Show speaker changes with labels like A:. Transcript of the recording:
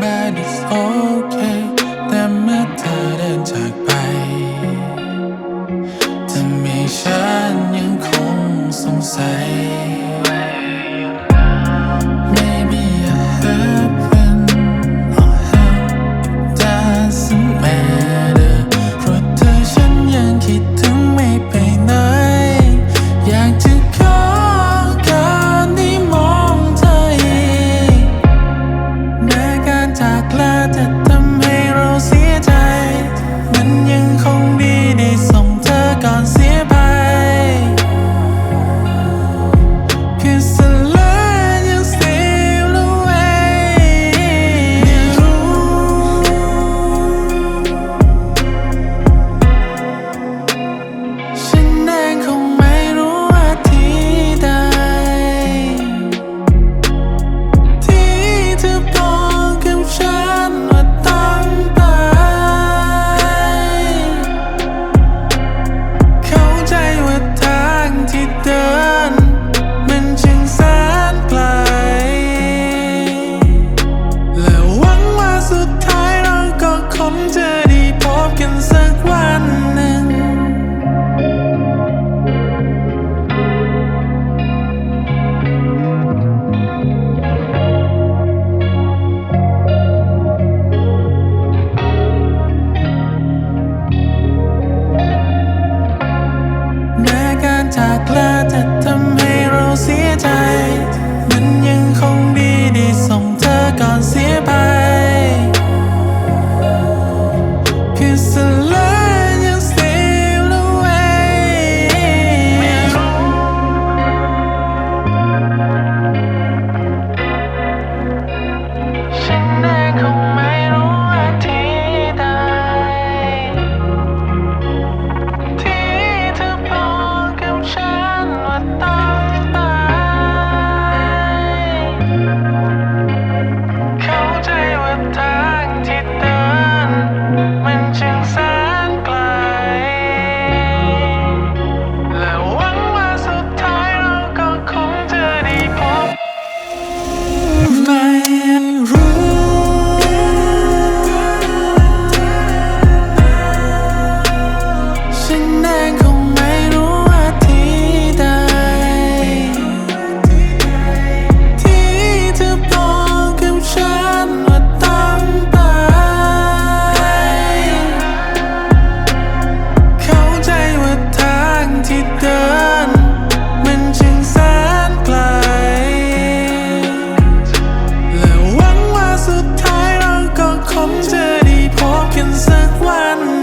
A: bad is okay แต่เมื่อเธอเดินจากไปจะมีฉันยังคงสงสัย pumpkins and when